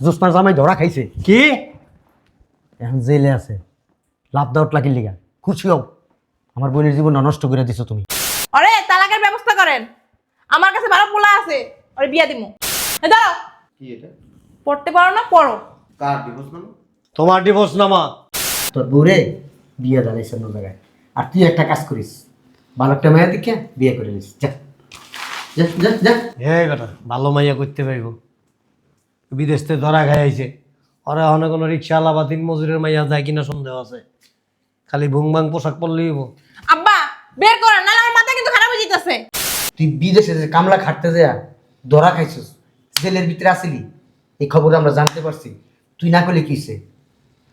জোসনার জামাই ধরা খাইছে। কি? এখন জেলে আছে। লাভ দাউট লাগির লিগা। খুশি হও। আমার বোনের জীবন নষ্ট করে দিছো তুমি। আরে তালাকের ব্যবস্থা করেন। আমার কাছে ভালো পোলা আছে। আরে বিয়া দিমু। এ দাও কি এটা? পড়তে পারো না? পড়ো। কার ডিভোর্স নামা? তোমার ডিভোর্স নামা। তোর বউরে বিয়ে দাঁড়াইছে অন্য জায়গায়। আর তুই একটা কাজ করিস। ভালো একটা মেয়ে দেখে বিয়ে করে নিস। যা। যা যা যা। হে বেটা ভালো মাইয়া করতে পারব। বিদেশ থেকে ধরা খাইছে ওরা অনেক কোনো রিক্সাওয়ালা বা দিন মজুরের মাইয়া যায় কিনা সন্দেহ আছে। খালি ভুং ভাং পোশাক পরলেই হইবো। আব্বা বের করেন নাহলে আমার মাথা কিন্তু খারাপ হয়ে যেতেছে তুই বিদেশে যে কামলা খাটতে যা ধরা খাইছিস জেলের ভিতরে আসিলি এই খবর আমরা জানতে পারছি। তুই না করলে কিসে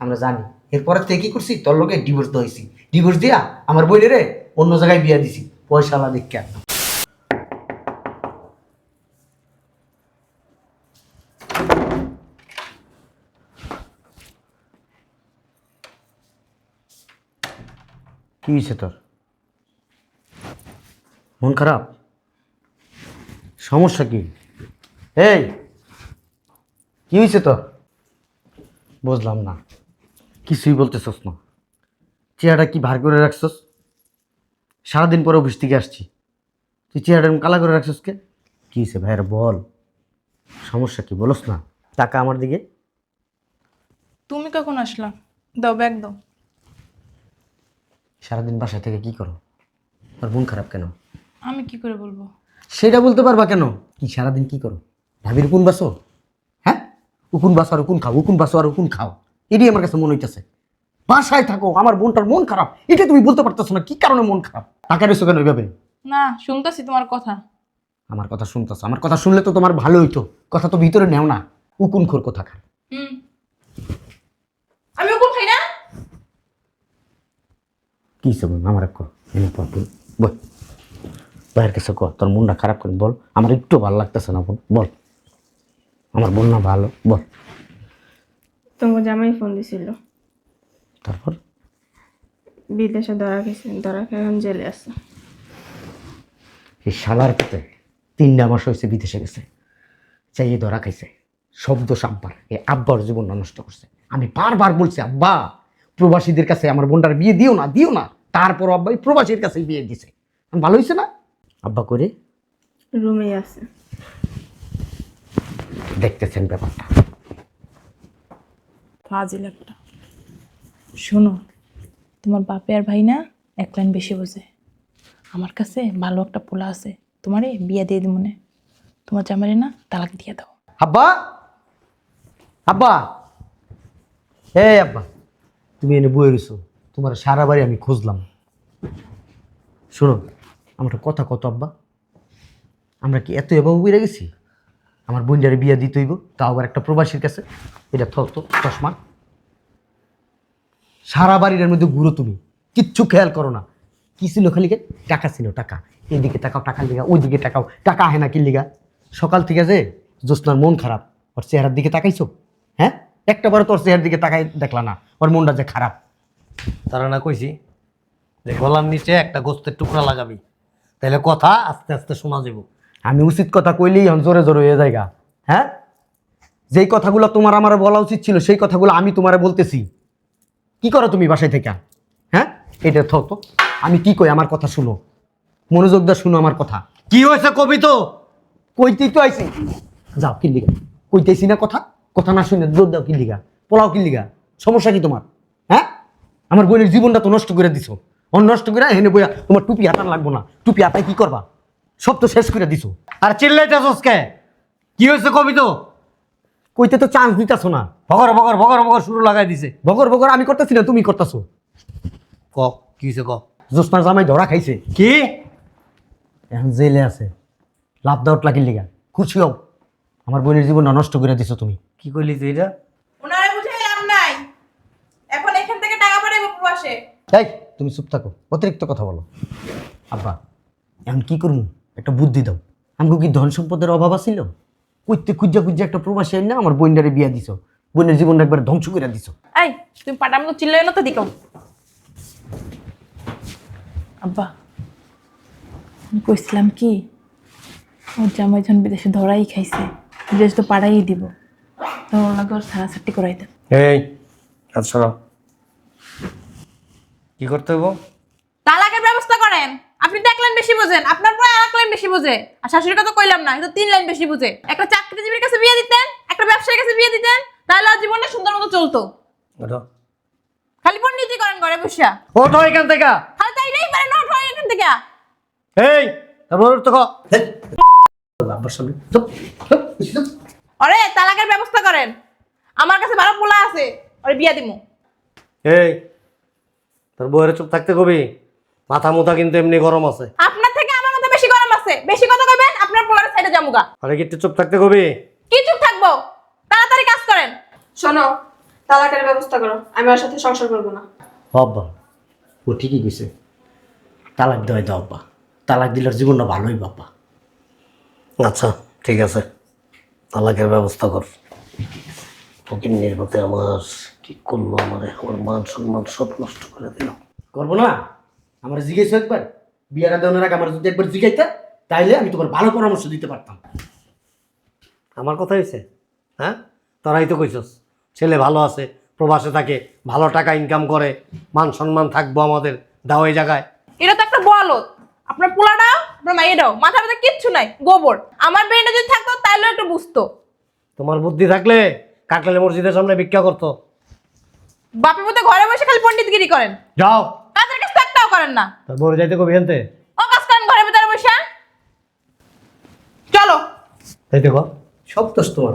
আমরা জানি। এরপরে তুই কি করছি? তোর লোকে ডিভোর্স দিয়েছি ডিভোর্স দিয়া আমার বইলে রে অন্য জায়গায় বিয়া দিছি। পয়সা আলা দেখা কি হয়েছে তোর? মন খারাপ? সমস্যা কি? এই, কি হয়েছে তোর? বুঝলাম না। কিছুই বলতেছস না। চেহারাটা কি ভার করে রাখছস? সারাদিন পরে অফিস থেকে আসছি। তুই চেহারাটা কালা করে রাখছস কে? কি হয়েছে ভাইয়ের বল। সমস্যা কি? বলস না। টাকা আমার দিকে। তুমি কখন আসলা? দাও ব্যাগ দাও। সারাদিন বাসায় থেকে কি করো? আর মন খারাপ কেন? আমি কি করে বলব? সেটা বলতে পারবা কেন? কি সারাদিন কি করো? ভাবির উকুন বাসো? হ্যাঁ? উকুন বাসো আর উকুন খাও উকুন বাসো আর উকুন খাও। এটাই আমার কাছে মনে হইতেছে। বাসায় থাকো আমার বোনটার মন খারাপ। এটা তুমি বলতে পারতেছো না কি কারণে মন খারাপ? টাকা রয়েছো কেন ওইভাবে না শুনতেছি তোমার কথা। আমার কথা শুনতেছো। আমার কথা শুনলে তো তোমার ভালো হইতো। কথা তো ভিতরে নেও না। উকুন খোর কথা খা হুম আমি ওপর খাই না কি সব আমার কর এনে পর বল বল। বাইরের কাছে কর তোর মনটা খারাপ করে বল। আমার একটু ভালো লাগতেছে না বোন বল। আমার বোন না ভালো বল। তোমার জামাই ফোন দিছিল। তারপর? বিদেশে ধরা গেছে ধরা খেয়ে এখন জেলে আছে। এই শালার পেতে তিনটা মাস হয়েছে বিদেশে গেছে। চাইয়ে ধরা খাইছে। শব্দ সাব্বার এই আব্বার জীবন নষ্ট করছে। আমি বারবার বলছি আব্বা প্রবাসীদের কাছে আমার বোনটার বিয়ে দিও না দিও না। তারপর আব্বা প্রবাসীর কাছে বিয়ে দিছে। ভালো হয়েছে না? আব্বা করে রুমেই আছে। দেখতেছেন ব্যাপারটা। ফাজিল একটা। শোনো তোমার বাপে আর ভাই না এক লাইন বেশি বোঝে। আমার কাছে ভালো একটা পোলা আছে তোমারে বিয়ে দিয়ে দিব মনে তোমার জামারে না তালাক দিয়ে দাও। আব্বা? আব্বা? এই আব্বা। তুমি এনে বয়ে রয়েছো তোমার সারা বাড়ি আমি খুঁজলাম। শোনো, আমার কথা কত আব্বা, আমরা কি এত এবার বেড়ে গেছি? আমার বোনটারে বিয়া দিতে হইব, তাও আবার একটা প্রবাসীর কাছে। এটা থ তো চশমা। সারা বাড়ির মধ্যে ঘুরো তুমি, কিচ্ছু খেয়াল করো না। কি ছিল খালি? টাকা ছিল, টাকা। এদিকে টাকাও টাকার লিগা, ওইদিকে টাকাও টাকা আহে না কি লিগা? সকাল থেকে যে জ্যোৎস্নার মন খারাপ, ওর চেহারার দিকে তাকাইছো? হ্যাঁ? একটা বার তোর চেহারার দিকে তাকাই দেখলা না। ওর মনটা যে খারাপ। তারা না কইছি যে গলার নিচে একটা গোস্তের টুকরা লাগাবি। তাহলে কথা আস্তে আস্তে শোনা যাব আমি উচিত কথা কইলেই এখন জোরে জোরে হয়ে যায়গা হ্যাঁ? যেই কথাগুলো তোমার আমার বলা উচিত ছিল সেই কথাগুলো আমি তোমারে বলতেছি। কি করো তুমি বাসায় থেকে? হ্যাঁ? এটা থ তো। আমি কি কই? আমার কথা শুনো। মনোযোগ দা শুনো আমার কথা। কি হয়েছে কবি তো? কইতেই তো আইছি। যাও কিল্লিগা কইতেছি না কথা? কথা না শুনে দৌড় দাও কিল্লিগা পোলাও কিল্লিগা সমস্যা কি তোমার? হ্যাঁ? আমার বোনের জীবনটা তো নষ্ট করে দিছো। অন নষ্ট করে হেনে বইয়া তোমার টুপি হাতান লাগবো না। টুপি হাতায় কি করবা? সব তো শেষ করে দিছো। আর চিল্লাইতেছস কে কি হয়েছে কবি তো? কইতে তো চান্স দিতাছো না। ভগর ভগর ভগর ভগর শুরু লাগাই দিছে। বগর বগর আমি করতেছি না তুমি করতেছো। ক কি হয়েছে ক? জোসনার জামাই ধরা খাইছে। কি? এখন জেলে আছে। লাভ দাউট লাগির লিগা খুশি হও। আমার বোনের জীবনটা নষ্ট করে দিছো তুমি। কি করলি তুই এটা? ওনারে বুঝে লাভ নাই। এখন এখান থেকে টাকা পাঠাবো প্রবাসে। এই তুমি চুপ থাকো অতিরিক্ত কথা বলো। আব্বা এখন কি করব একটা বুদ্ধি দাও। আমাকে কি ধন সম্পদের অভাব আছিল? কইতে খুঁজা খুঁজা একটা প্রবাসী আইন না আমার বোনটারে বিয়া দিছো। বোনের জীবনটা একবার ধ্বংস করে দিছো। এই তুমি পাটার মতো চিল্লাই না তো দিকো আব্বা আমি কইছিলাম কি? ওর জামাই যখন বিদেশে ধরাই খাইছে। বিদেশ তো পাড়াই দিব। তোমার লাগে ওর ছাড়াছাড়ি করাই দেন এই আচ্ছা কি করতে হইব? তালাকের ব্যবস্থা করেন। আপনি তো এক লাইন বেশি বোঝেন। আপনার পরে আর এক লাইন বেশি বোঝে। আর শাশুড়ির কথা কইলাম না কিন্তু তিন লাইন বেশি বুঝে। একটা চাকরিজীবীর কাছে বিয়ে দিতেন একটা ব্যবসায়ীর কাছে বিয়ে দিতেন তাহলে আর জীবনটা সুন্দর মতো চলতো। ওঠো। খালি পণ্ডিতি করেন ঘরে বসা ওঠো এখান থেকে। খালি তাইলেই পারে না ওঠো এখান থেকে। এই তারপর তো ক। আব্বার সামনে। আরে তালাকের ব্যবস্থা করেন। আমার কাছে ভালো পোলা আছে। আরে বিয়া দিমু। এই তোর বউয়ের চুপ থাকতে কবি? মাথা মুথা কিন্তু এমনি গরম আছে। আপনার থেকে আমার মধ্যে বেশি গরম আছে। বেশি কথা কইবেন আপনার পোলার সাইডে জামুগা আরে কি চুপ থাকতে কবি? কি চুপ থাকব? তাড়াতাড়ি কাজ করেন। শোনো তালাকের ব্যবস্থা করো। আমি ওর সাথে সংসার করব না। আব্বা ও ঠিকই কইছে। তালাক দেওয়াই দাও আব্বা। তালাক দিলে ওর জীবনটা ভালোই বাপ্পা আচ্ছা ঠিক আছে। তালাকের ব্যবস্থা কর। ফকির মতে আমার কি করল আমার? আমার মান সম্মান সব নষ্ট করে দিল। করব না? আমার জিজ্ঞেস একবার। বিয়ারা দেওয়ার আগে আমার যদি একবার জিজ্ঞাইতা তাইলে আমি তোমার ভালো পরামর্শ দিতে পারতাম। আমার কথা হয়েছে হ্যাঁ? তোরাই তো কইছস ছেলে ভালো আছে প্রবাসে থাকে ভালো টাকা ইনকাম করে মান সম্মান থাকব আমাদের দাও এই জায়গায়। এটা তো একটা বলত আপনার পোলাটা? আপনার মাইয়েটাও মাথার মধ্যে কিচ্ছু নাই গোবর। আমার ব্রেনটা যদি থাকতো তাহলেও একটু বুঝতো। তোমার বুদ্ধি থাকলে কাকলে মসজিদের সামনে ভিক্ষা করতো। বাপের মধ্যে ঘরে বসে খালি পণ্ডিতগিরি করেন। যাও। কাজের কাজ একটাও করেন না। তোর বড় যাইতে কবি হেনতে? ও কাজ করেন ঘরের ভিতরে বসে। চলো। যাইতে কর সব দোষ তোমার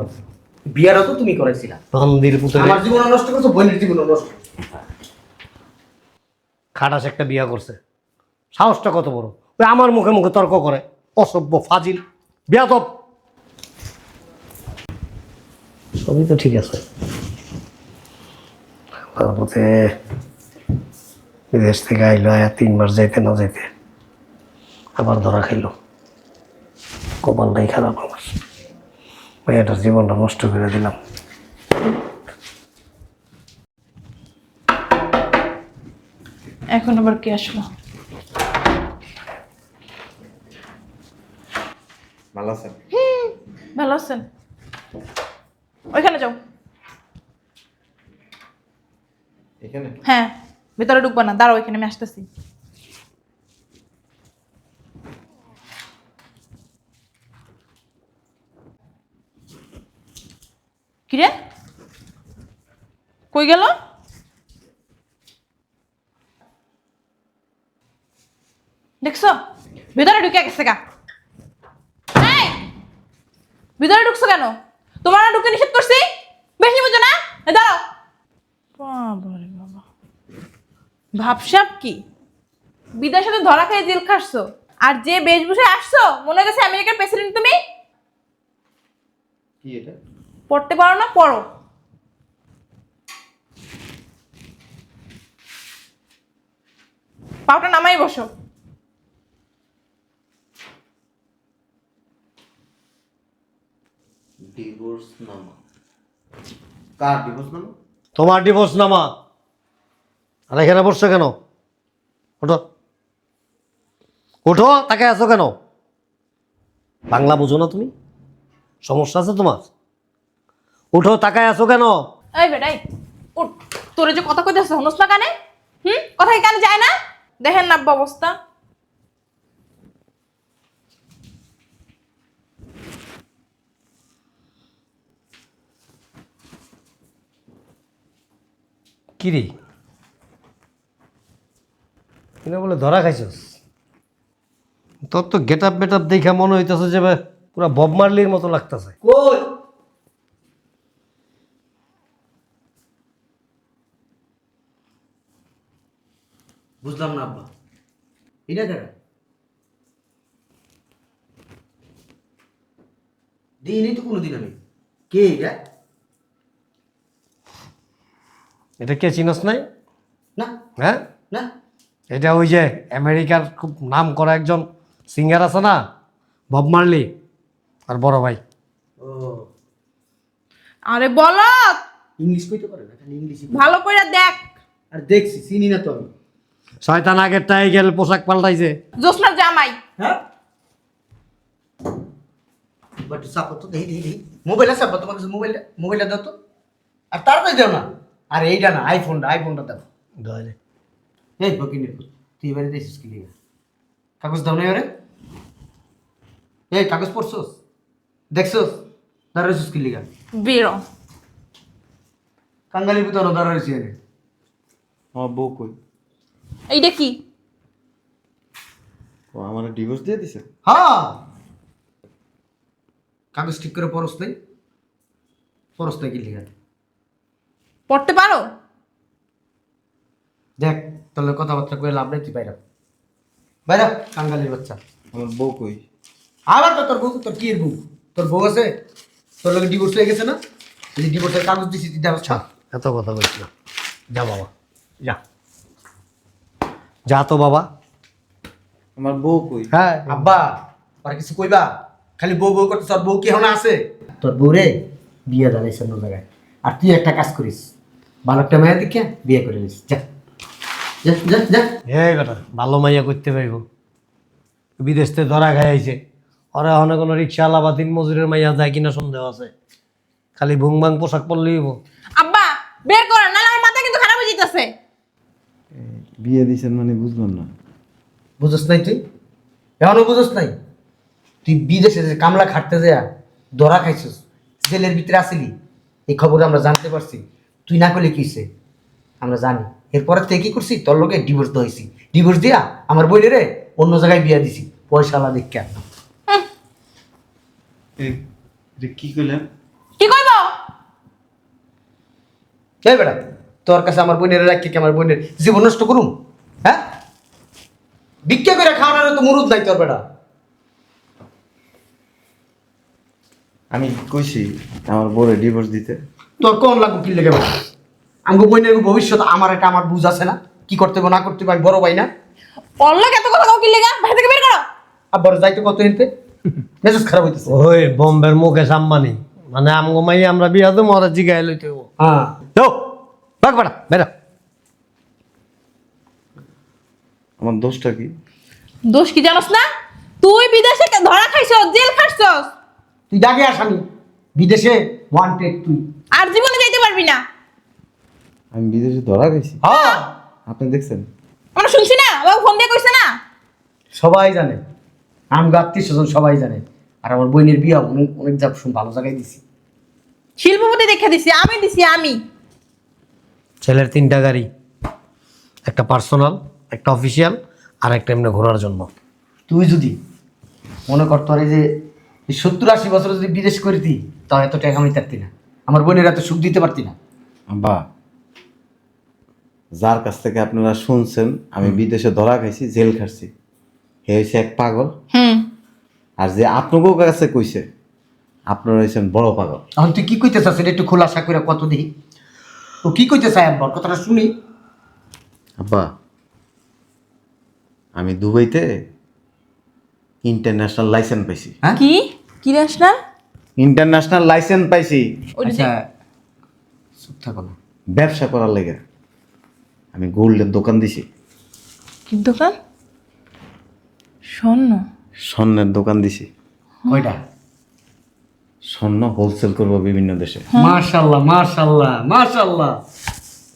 বিয়ারও তো তুমি করাইছিলা। মন্দির পুতুল। আমার জীবন নষ্ট করছ বোনের জীবন নষ্ট খাটাস একটা বিয়া করছে। সাহসটা কত বড়? ওই আমার মুখে মুখে তর্ক করে। অসভ্য ফাজিল বিয়াদব। সবই তো ঠিক আছে। তারপরে বিদেশ থেকে আইলো আয়া তিন মাস যাইতে না যাইতে আবার ধরা খাইলো। কপালটাই খারাপ আমার। মেয়েটার জীবনটা নষ্ট করে দিলাম। এখন আবার কে আসলো? ভালো আছেন? ভালো আছেন। ওইখানে যাও। এখানে? হ্যাঁ ভিতরে ঢুকবো না। দাঁড়াও ওইখানে আমি আসতেছি। কিরে কই গেল? দেখছ? ভিতরে ঢুকে গেছে গা। ভিতরে ঢুকছো কেন? তোমার না ঢুকে নিষেধ করছি? বেশি বুঝো না? দাঁড়াও। বাবারে বাবা। ভাবসাব কি? বিদেশে সাথে ধরা খেয়ে জেল খাটছো আর যে বেশভূষায় আসছো মনে হচ্ছে আমেরিকার প্রেসিডেন্ট তুমি? কি এটা? পড়তে পারো না পড়ো। পাউটা নামাই বসো। ডিভোর্স নামা কার ডিভোর্স নামা তোমার ডিভোর্স নামা আর এখানে বসছো কেন? ওঠো। ওঠো তাকে আছো কেন? বাংলা বুঝো না তুমি? সমস্যা আছে তোমার? উঠো তাকায় আছো কেন? এই বেটাই উঠ। তোরে যে কথা কইতেছ হনস না কানে? হুম? কথা কানে যায় না? দেখেন না অবস্থা। কিরে? কিনা বলে ধরা খাইছস? তোর তো গেট আপ বেট আপ দেখে মনে হইতেছে যে পুরা বব মার্লির মতো লাগতেছে। কই? বুঝলাম না, আব্বা। এটা কেন? দিইনি তো কোনোদিন আমি। কে এটা? এটা কে চিনস নাই? না। হ্যাঁ না। এটা ওই যে আমেরিকার খুব নাম করা একজন সিঙ্গার আছে না বব মার্লি আর বড় ভাই। ও। আরে বলো। ইংলিশ কইতে পারে না খালি ইংলিশই ভালো করে দেখ। আর দেখছি চিনি না তো আমি। শয়তান আগের টাইগেল পোশাক পাল্টাইছে। জোসনার জামাই। হ্যাঁ? একটু চাপো তো দেখি দেখি মোবাইল আছে তোমার কাছে মোবাইলটা মোবাইলটা দাও তো। আর তাড়াতাড়ি দাও না? আর এইটা না আইফোনটা আইফোনটা দাও দলে এই বকিনি তুই এবারে দিয়েছিস কি লিগা কাগজ দাও না এবারে। এই কাগজ পড়ছোস? দেখছোস? দাঁড়াইছিস কি লিগা বেরো। কাঙ্গালির ভিতরে দাঁড়াইছি এনে আমার বউ কই? এইটা কি? ও আমার ডিভোর্স দিয়ে দিছে? হ্যাঁ। কাগজ ঠিক করে পরস নাই? পরস নাই কি লিগা পড়তে পারো? দেখ তাহলে কথাবার্তা করে লাভ নেই তুই বাইরা বাইরা কাঙ্গালির বাচ্চা। আমার বউ কই? আবার তো তোর বউ তোর কি এর বউ? তোর বউ আছে? তোর লোক ডিভোর্স হয়ে গেছে না? যদি ডিভোর্সের কাগজ দিছি তুই ছাপ এত কথা বলছি না। যা বাবা যা। যা তো বাবা। আমার বউ কই? হ্যাঁ। আব্বা আর কিছু কইবা? খালি বউ বউ করতে তোর বউ কি এখন আছে? তোর বউ রে বিয়ে দাঁড়াইছে অন্য জায়গায়। আর তুই একটা কাজ করিস। ভালো একটা মেয়ে দেখে বিয়ে করে নিস যা। যা যা যা। এই কথা ভালো মাইয়া করতে পারব। বিদেশ থেকে ধরা খাইছে ওরা অনেক কোনো রিক্সাওয়ালা বা দিন মজুরের মাইয়া যায় কিনা সন্দেহ আছে। খালি ভুং ভাং পোশাক পরলেই হইবো। আব্বা বের করো নাহলে আমার মাথা কিন্তু খারাপ হয়ে যেতেছে বিয়ে দিছেন মানে বুঝলাম না। বুঝস নাই তুই? এখনও বুঝস নাই? তুই বিদেশে যে কামলা খাটতে যা ধরা খাইছিস জেলের ভিতরে আসিলি এই খবর আমরা জানতে পারছি। তুই না করলে কিসে আমরা জানি। এরপরে তুই কি করছি তোর লোকে ডিভোর্স দিয়েছি ডিভোর্স দিয়া আমার বইলে রে অন্য জায়গায় বিয়া দিছি। পয়সালা দেখা কি কইলেন কি কইব? এই বেটা তোর কাছে আমার বোনের রাখি কি? আমার বোনের জীবন নষ্ট করুম? হ্যাঁ? ভিক্ষা করে খাওয়ানোর তো মুরুদ নাই তোর বেটা। আমি কইছি আমার বউরে ডিভোর্স দিতে। তোর কোন লাগু কি লেগে বেটা আমগো বোনের ভবিষ্যৎ আমার এটা আমার বুঝ আছে না। কি করতে হবে না করতে হবে আমি বড় ভাই না। অল্লক এত কথা কাউ কি লেগা? বাইরে থেকে বের করো। আর বড় যাইতে কত এনতে? মেজাজ খারাপ হইতেছে। ওই বম্বের মুকেশ আম্বানি মানে আমগো মাইয়া আমরা বিয়া দেবো ওরা জিগাই লইতে হইবো। হ্যাঁ। যাও বাক বেটা বেটা আমার দোষটা কি? দোষ কি জানোস না? তুই বিদেশে ধরা খাইছস জেল খাটছস। তুই ডাকে আসামি বিদেশে ওয়ান্টেড তুই। আর জীবনে যাইতে পারবি না। আমি বিদেশে ধরা গেছি হ্যাঁ। আপনি দেখছেন? আমরা শুনছি না বাবু ফোন দিয়ে কইছে না। সবাই জানে। আমগো আত্মীয় স্বজন সবাই জানে। আর আমার বোনের বিয়ে অনেক অনেক যা ভালো জায়গায় দিছি। শিল্পপতি দেখে দিছি আমি দিছি আমি। ছেলের তিনটা গাড়ি একটা পার্সোনাল একটা অফিসিয়াল আর একটা এমনি ঘোরার জন্য। তুই যদি মনে কর তোর এই যে সত্তর আশি বছর যদি বিদেশ করতি তাও এত টাকা আমি থাকতি না। আমার বোনের এত সুখ দিতে পারতি না। আব্বা যার কাছ থেকে আপনারা শুনছেন আমি বিদেশে ধরা খাইছি জেল খাচ্ছি হে হয়েছে এক পাগল। হুম। আর যে আপনাকেও কাছে কইছে আপনারা হয়েছেন বড় পাগল। এখন তুই কি কইতে চাস এটা একটু খোলাসা করে কত দিই ও কি কইতে চাই আব্বার কথাটা শুনি। আব্বা আমি দুবাইতে ইন্টারন্যাশনাল লাইসেন্স পাইছি। হ্যাঁ? কি? কি ন্যাশনাল ইন্টারন্যাশনাল লাইসেন্স পাইছি। আচ্ছা চুপ থাকো না। ব্যবসা করার লেগে আমি গোল্ডের দোকান দিছি। কি দোকান? স্বর্ণ। স্বর্ণের দোকান দিছি। কয়টা? স্বর্ণ হোলসেল করব বিভিন্ন দেশে। মাশাল্লাহ মাশাল্লাহ মাশাল্লাহ।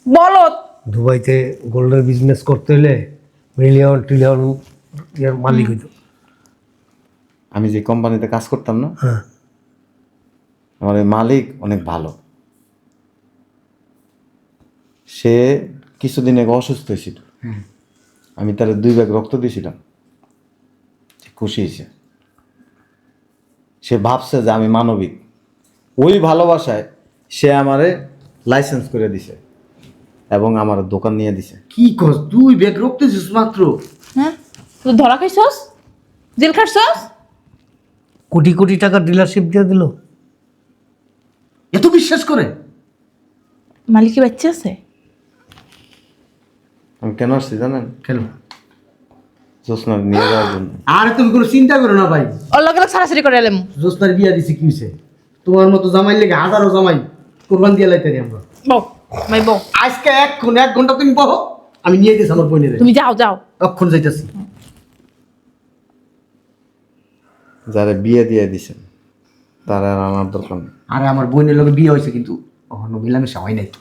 বলো দুবাইতে গোল্ডের বিজনেস করতে হলে মিলিয়ন ট্রিলিয়ন ইয়ার মালিক হইতো আমি যে কোম্পানিতে কাজ করতাম না হ্যাঁ। আমার মালিক অনেক ভালো। সে কিছুদিন আগে অসুস্থ হয়েছিল। আমি তার দুই ব্যাগ রক্ত দিয়েছিলাম। সে খুশি হয়েছে। সে ভাবছে যে আমি মানবিক। ওই ভালোবাসায় সে আমারে লাইসেন্স করে দিছে এবং আমার দোকান নিয়ে দিছে। কি কস তুই ব্যাগ রক্তেছিস মাত্র। হ্যাঁ? তুই ধরা খাইছস? জেল খাটছস? কোটি কোটি টাকার ডিলারশিপ দিয়ে দিল। এত বিশ্বাস করে। মালিকি বাচ্চা আছে? আমি কেন আসছি জানেন? কেন? জোসনার নিয়ে যাওয়ার জন্য। আর তুমি কোনো চিন্তা করো না ভাই। অল্লক অল্লক সারাসারি করে এলাম। জোস্তার বিয়া দিছি কি হয়েছে তোমার মতো জামাই লেগে হাজারো জামাই কোরবান দিয়ে লাইতে আমরা। বউ ভাই বউ। আজকে এক্ষণ এক ঘণ্টা তুমি বহো আমি নিয়ে গেছি আমার বোনের। তুমি যাও যাও। অক্ষণ যাইতেছি। যারা বিয়ে দিয়ে দিছেন তার আর দরকার নেই। আরে আমার বোনের লোকে বিয়ে হয়েছে কিন্তু কখনো মিলামেশা হয় নাই তো।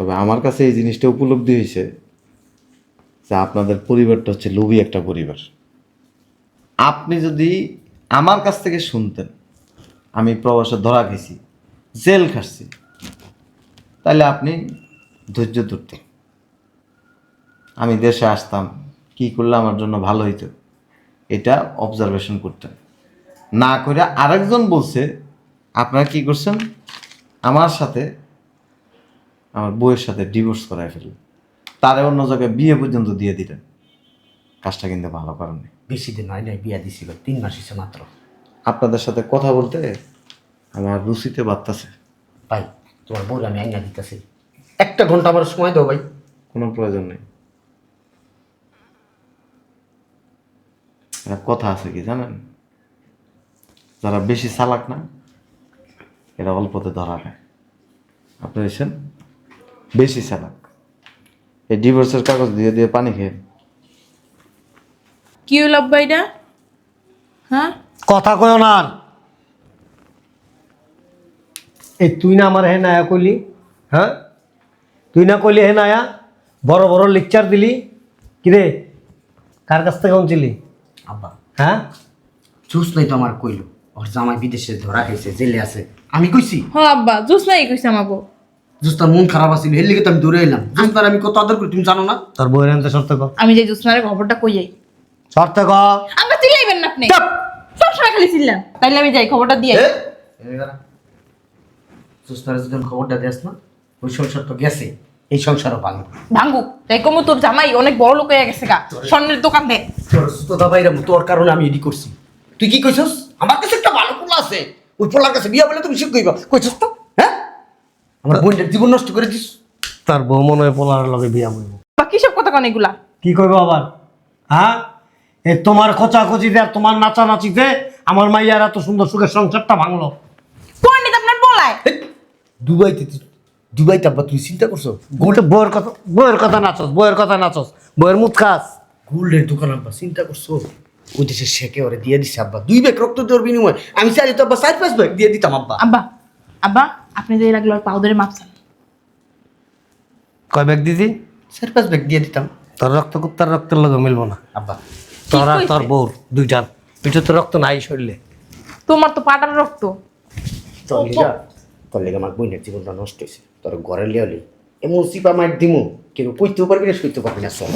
তবে আমার কাছে এই জিনিসটা উপলব্ধি হয়েছে যে আপনাদের পরিবারটা হচ্ছে লোভী একটা পরিবার। আপনি যদি আমার কাছ থেকে শুনতেন আমি প্রবাসে ধরা খেয়েছি জেল খাচ্ছি তাহলে আপনি ধৈর্য ধরতেন। আমি দেশে আসতাম কি করলে আমার জন্য ভালো হইতো? এটা অবজারভেশন করতেন। না করে আরেকজন বলছে আপনারা কি করছেন? আমার সাথে আমার বউয়ের সাথে ডিভোর্স করায় ফেললেন। তারে অন্য জায়গায় বিয়ে পর্যন্ত দিয়ে দিলেন। কাজটা কিন্তু ভালো করেননি বেশি দিন হয় নাই বিয়া দিছিল। তিন মাস হয়েছে মাত্র। আপনাদের সাথে কথা বলতে আমার রুচিতে বাড়তেছে। ভাই তোমার বউর আমি আইনা দিতেছি। একটা ঘণ্টা আমার সময় দাও ভাই। কোনো প্রয়োজন নেই। একটা কথা আছে কি জানেন? যারা বেশি চালাক না এরা অল্পতে ধরা খায়। আপনি এসেন বেশি চালাক। এই ডিভোর্সের কাগজ দিয়ে দিয়ে পানি খেয়ে। কি হলো আব্বা এটা? হ্যাঁ? কথা কয় না আর। এই তুই না আমার হে নায়া কইলি হ্যাঁ? তুই না কইলি হে নায়া বড় বড় লেকচার দিলি। কিরে? কার কাছ থেকে শুনছিলি? আব্বা। হ্যাঁ? চুস নাই তো আমার কইলো। ওর জামাই বিদেশে ধরা খাইছে জেলে আছে। আমি কইছি? হ আব্বা জুস নাই কইছে আমাকে। জুস্তার মন খারাপ আছিল হের লিগে তো আমি দৌড়ে এলাম। জুস্তার আমি কত আদর করি তুমি জানো না? তোর বইয়ের আনতে শর্ত ক। আমি যে জুসনারে খবরটা কই যাই? শর্ত ক। আব্বা চিল্লাইবেন না আপনি। সব সময় খালি চিল্লান। তাইলে আমি যাই খবরটা দিয়ে আই। জুস্তারে যদি খবরটা দিস না ওই সংসার তো গেছে। এই সংসারও ভাঙবে ভাঙ্গুক। তাই কমু তোর জামাই অনেক বড় লোক হয়ে গেছে গা। স্বর্ণের দোকান দে। তোর ভাইরা তোর কারণে আমি এডি করছি। তুই কি কইছস? আমার কাছে একটা ভালো পোলা আছে। ওই পোলার কাছে বিয়া বলে তুমি শিখ কইবা কইছস তো? হ্যাঁ? আমার বোনটার জীবন নষ্ট করে দিস। তার বউ মনে হয় পোলার লগে বিয়া বইব। বা কি সব কথা কন এগুলা? কি কইব আবার? হ্যাঁ? এ তোমার খোঁচাখুচিতে আর তোমার নাচানাচিতে আমার মাইয়ার এত সুন্দর সুখের সংসারটা ভাঙলো। পণ্ডিত আপনার বলায়? দুবাইতে দুবাইতে আব্বা তুই চিন্তা করছ? গোলটা বইয়ের কথা বইয়ের কথা নাচস বইয়ের কথা নাচস বইয়ের মুখ খাস। গোল্ডের দোকান আব্বা চিন্তা করছ? ওই দেশে শেখে ওরে দিয়ে দিছে আব্বা? দুই ব্যাগ রক্ত দেওয়ার বিনিময়। আমি চাইলে তো আব্বা চার পাঁচ ব্যাগ দিয়ে দিতাম আব্বা। আব্বা আব্বা আপনি যে লাগল আর পাউডারে মাপছেন কয় ব্যাগ দিদি চার পাঁচ ব্যাগ দিয়ে দিতাম। তোর রক্ত কুত্তার রক্তের লগে মিলবো না। আব্বা। তোর আর তোর বউর দুইটার পিঠে তো রক্ত নাই শরীরে। তোমার তো পাটার রক্ত। তোর লিগা তোর লিগা আমার বইনের জীবনটা নষ্ট হয়েছে। তোর ঘরে লিয়ালি এমন সিপা মাইট দিমু কিন্তু কইতেও পারবি না শুইতে পারবি না সব